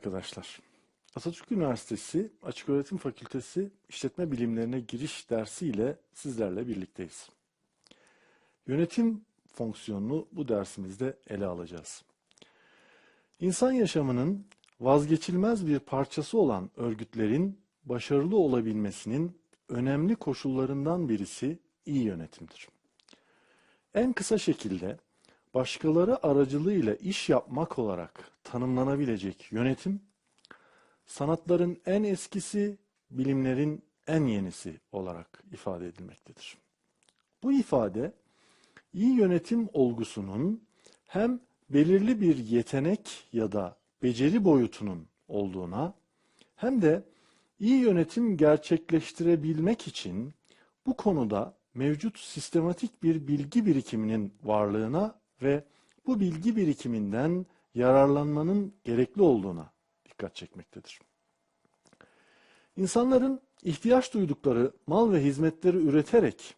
Arkadaşlar. Atatürk Üniversitesi Açıköğretim Fakültesi İşletme Bilimlerine giriş dersi ile sizlerle birlikteyiz. Yönetim fonksiyonunu bu dersimizde ele alacağız. İnsan yaşamının vazgeçilmez bir parçası olan örgütlerin başarılı olabilmesinin önemli koşullarından birisi iyi yönetimdir. En kısa şekilde başkaları aracılığıyla iş yapmak olarak tanımlanabilecek yönetim, sanatların en eskisi, bilimlerin en yenisi olarak ifade edilmektedir. Bu ifade, iyi yönetim olgusunun hem belirli bir yetenek ya da beceri boyutunun olduğuna, hem de iyi yönetim gerçekleştirebilmek için bu konuda mevcut sistematik bir bilgi birikiminin varlığına ve bu bilgi birikiminden yararlanmanın gerekli olduğuna dikkat çekmektedir. İnsanların ihtiyaç duydukları mal ve hizmetleri üreterek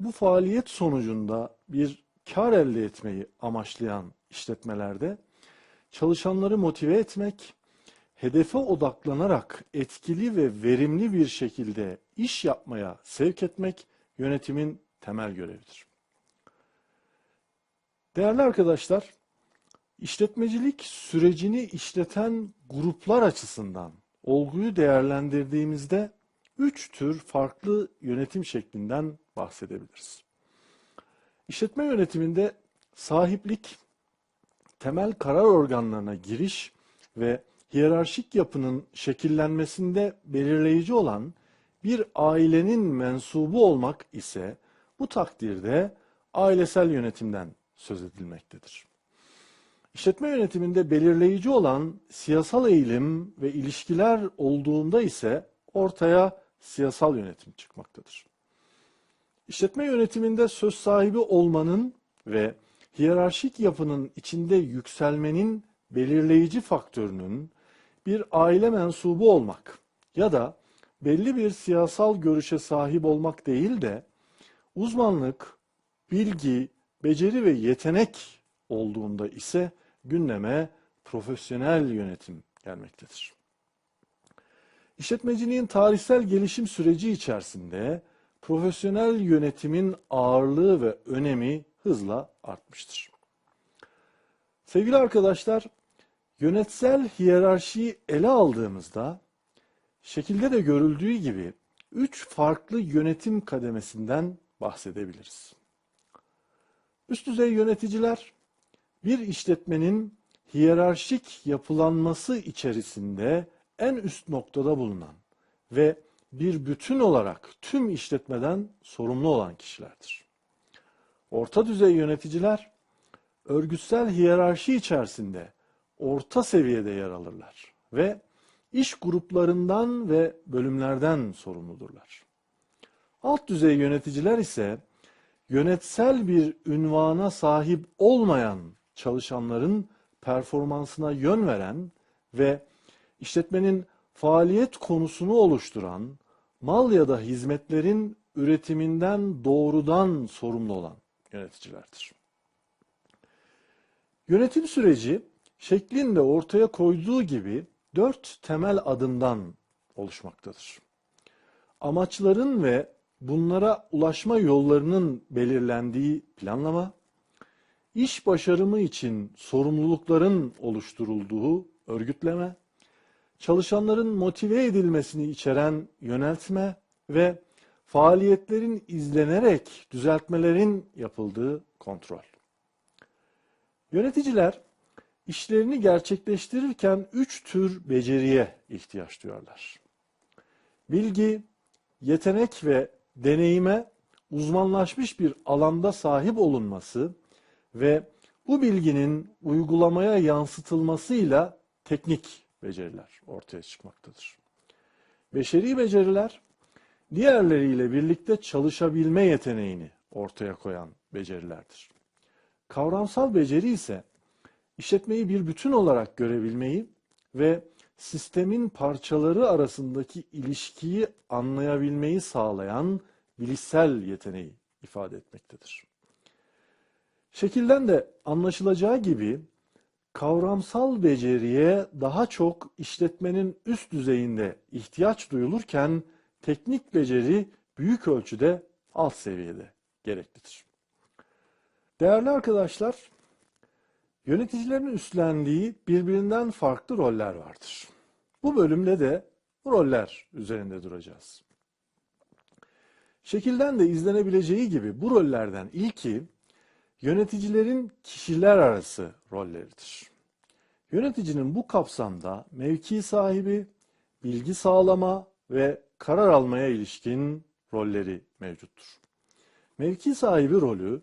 bu faaliyet sonucunda bir kar elde etmeyi amaçlayan işletmelerde çalışanları motive etmek, hedefe odaklanarak etkili ve verimli bir şekilde iş yapmaya sevk etmek yönetimin temel görevidir. Değerli arkadaşlar, işletmecilik sürecini işleten gruplar açısından olguyu değerlendirdiğimizde üç tür farklı yönetim şeklinden bahsedebiliriz. İşletme yönetiminde sahiplik, temel karar organlarına giriş ve hiyerarşik yapının şekillenmesinde belirleyici olan bir ailenin mensubu olmak ise bu takdirde ailesel yönetimden söz edilmektedir. İşletme yönetiminde belirleyici olan siyasal eğilim ve ilişkiler olduğunda ise ortaya siyasal yönetim çıkmaktadır. İşletme yönetiminde söz sahibi olmanın ve hiyerarşik yapının içinde yükselmenin belirleyici faktörünün bir aile mensubu olmak ya da belli bir siyasal görüşe sahip olmak değil de uzmanlık, bilgi, beceri ve yetenek olduğunda ise gündeme profesyonel yönetim gelmektedir. İşletmeciliğin tarihsel gelişim süreci içerisinde profesyonel yönetimin ağırlığı ve önemi hızla artmıştır. Sevgili arkadaşlar, yönetsel hiyerarşiyi ele aldığımızda şekilde de görüldüğü gibi üç farklı yönetim kademesinden bahsedebiliriz. Üst düzey yöneticiler bir işletmenin hiyerarşik yapılanması içerisinde en üst noktada bulunan ve bir bütün olarak tüm işletmeden sorumlu olan kişilerdir. Orta düzey yöneticiler örgütsel hiyerarşi içerisinde orta seviyede yer alırlar ve iş gruplarından ve bölümlerden sorumludurlar. Alt düzey yöneticiler ise yönetsel bir ünvana sahip olmayan çalışanların performansına yön veren ve işletmenin faaliyet konusunu oluşturan mal ya da hizmetlerin üretiminden doğrudan sorumlu olan yöneticilerdir. Yönetim süreci şeklinde ortaya koyduğu gibi dört temel adımdan oluşmaktadır. Amaçların ve bunlara ulaşma yollarının belirlendiği planlama, iş başarımı için sorumlulukların oluşturulduğu örgütleme, çalışanların motive edilmesini içeren yöneltme ve faaliyetlerin izlenerek düzeltmelerin yapıldığı kontrol. Yöneticiler işlerini gerçekleştirirken üç tür beceriye ihtiyaç duyarlar. Bilgi, yetenek ve deneyime uzmanlaşmış bir alanda sahip olunması ve bu bilginin uygulamaya yansıtılmasıyla teknik beceriler ortaya çıkmaktadır. Beşeri beceriler diğerleriyle birlikte çalışabilme yeteneğini ortaya koyan becerilerdir. Kavramsal beceri ise işletmeyi bir bütün olarak görebilmeyi ve sistemin parçaları arasındaki ilişkiyi anlayabilmeyi sağlayan bilişsel yeteneği ifade etmektedir. Şekilden de anlaşılacağı gibi kavramsal beceriye daha çok işletmenin üst düzeyinde ihtiyaç duyulurken teknik beceri büyük ölçüde alt seviyede gereklidir. Değerli arkadaşlar, yöneticilerin üstlendiği birbirinden farklı roller vardır. Bu bölümde de roller üzerinde duracağız. Şekilden de izlenebileceği gibi bu rollerden ilki yöneticilerin kişiler arası rolleridir. Yöneticinin bu kapsamda mevki sahibi, bilgi sağlama ve karar almaya ilişkin rolleri mevcuttur. Mevki sahibi rolü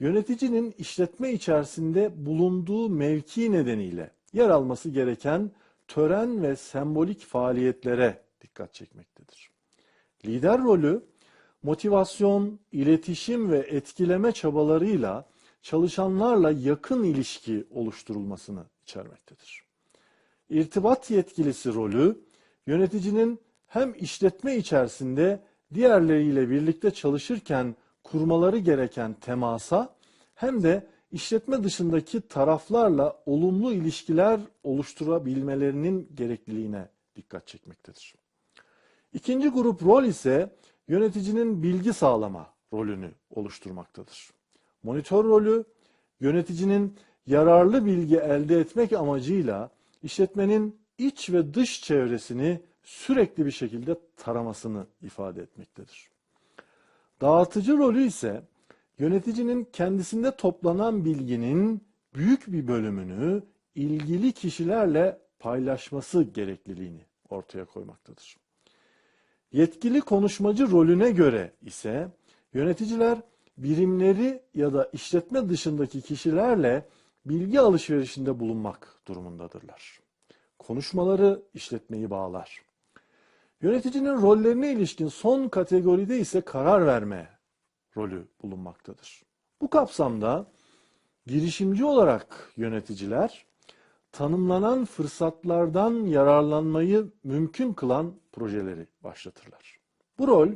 yöneticinin işletme içerisinde bulunduğu mevki nedeniyle yer alması gereken tören ve sembolik faaliyetlere dikkat çekmektedir. Lider rolü motivasyon, iletişim ve etkileme çabalarıyla çalışanlarla yakın ilişki oluşturulmasını içermektedir. İrtibat yetkilisi rolü yöneticinin hem işletme içerisinde diğerleriyle birlikte çalışırken kurmaları gereken temasa hem de işletme dışındaki taraflarla olumlu ilişkiler oluşturabilmelerinin gerekliliğine dikkat çekmektedir. İkinci grup rol ise yöneticinin bilgi sağlama rolünü oluşturmaktadır. Monitör rolü yöneticinin yararlı bilgi elde etmek amacıyla işletmenin iç ve dış çevresini sürekli bir şekilde taramasını ifade etmektedir. Dağıtıcı rolü ise yöneticinin kendisinde toplanan bilginin büyük bir bölümünü ilgili kişilerle paylaşması gerekliliğini ortaya koymaktadır. Yetkili konuşmacı rolüne göre ise yöneticiler birimleri ya da işletme dışındaki kişilerle bilgi alışverişinde bulunmak durumundadırlar. Konuşmaları işletmeyi bağlar. Yöneticinin rollerine ilişkin son kategoride ise karar verme rolü bulunmaktadır. Bu kapsamda girişimci olarak yöneticiler tanımlanan fırsatlardan yararlanmayı mümkün kılan projeleri başlatırlar. Bu rol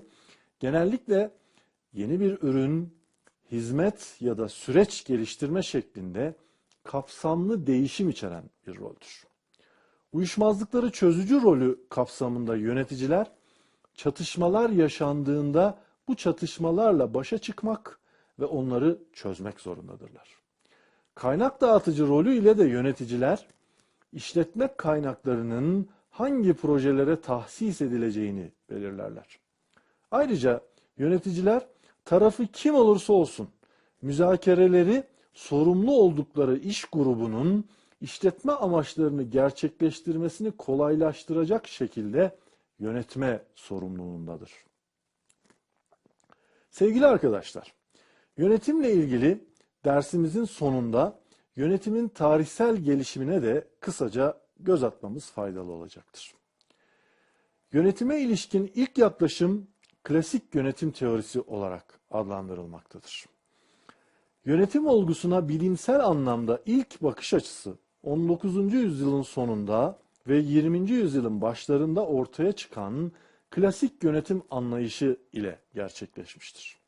genellikle yeni bir ürün, hizmet ya da süreç geliştirme şeklinde kapsamlı değişim içeren bir roldür. Uyuşmazlıkları çözücü rolü kapsamında yöneticiler çatışmalar yaşandığında bu çatışmalarla başa çıkmak ve onları çözmek zorundadırlar. Kaynak dağıtıcı rolü ile de yöneticiler işletme kaynaklarının hangi projelere tahsis edileceğini belirlerler. Ayrıca yöneticiler tarafı kim olursa olsun müzakereleri sorumlu oldukları iş grubunun işletme amaçlarını gerçekleştirmesini kolaylaştıracak şekilde yönetme sorumluluğundadır. Sevgili arkadaşlar, yönetimle ilgili dersimizin sonunda yönetimin tarihsel gelişimine de kısaca göz atmamız faydalı olacaktır. Yönetime ilişkin ilk yaklaşım klasik yönetim teorisi olarak adlandırılmaktadır. Yönetim olgusuna bilimsel anlamda ilk bakış açısı 19. yüzyılın sonunda ve 20. yüzyılın başlarında ortaya çıkan klasik yönetim anlayışı ile gerçekleşmiştir.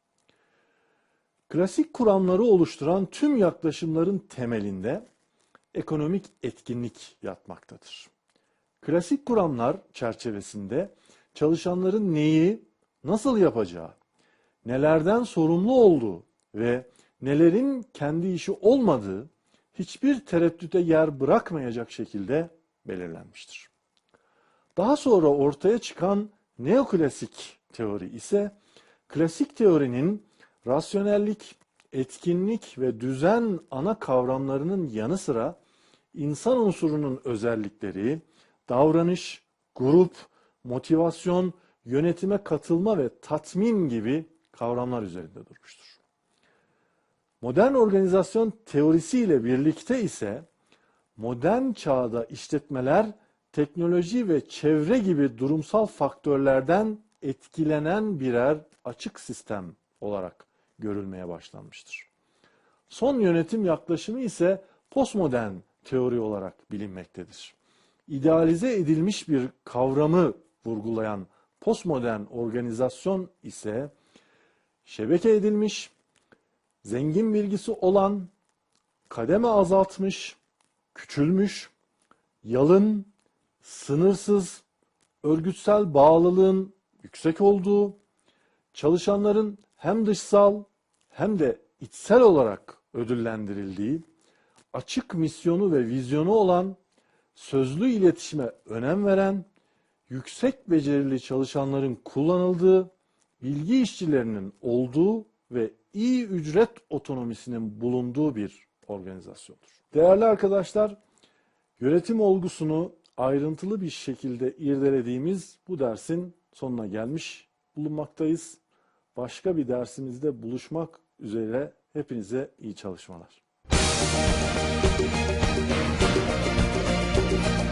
Klasik kuramları oluşturan tüm yaklaşımların temelinde ekonomik etkinlik yatmaktadır. Klasik kuramlar çerçevesinde çalışanların neyi, nasıl yapacağı, nelerden sorumlu olduğu ve nelerin kendi işi olmadığı hiçbir tereddüte yer bırakmayacak şekilde belirlenmiştir. Daha sonra ortaya çıkan neoklasik teori ise klasik teorinin rasyonellik, etkinlik ve düzen ana kavramlarının yanı sıra insan unsurunun özellikleri, davranış, grup, motivasyon, yönetime katılma ve tatmin gibi kavramlar üzerinde durmuştur. Modern organizasyon teorisiyle birlikte ise modern çağda işletmeler teknoloji ve çevre gibi durumsal faktörlerden etkilenen birer açık sistem olarak görülmeye başlanmıştır. Son yönetim yaklaşımı ise postmodern teori olarak bilinmektedir. İdealize edilmiş bir kavramı vurgulayan postmodern organizasyon ise şebeke edilmiş, zengin bilgisi olan, kademe azaltmış, küçülmüş, yalın, sınırsız, örgütsel bağlılığın yüksek olduğu, çalışanların hem dışsal hem de içsel olarak ödüllendirildiği, açık misyonu ve vizyonu olan, sözlü iletişime önem veren, yüksek becerili çalışanların kullanıldığı, bilgi işçilerinin olduğu ve iyi ücret otonomisinin bulunduğu bir organizasyondur. Değerli arkadaşlar, yönetim olgusunu ayrıntılı bir şekilde irdelediğimiz bu dersin sonuna gelmiş bulunmaktayız. Başka bir dersimizde buluşmak üzere hepinize iyi çalışmalar. Müzik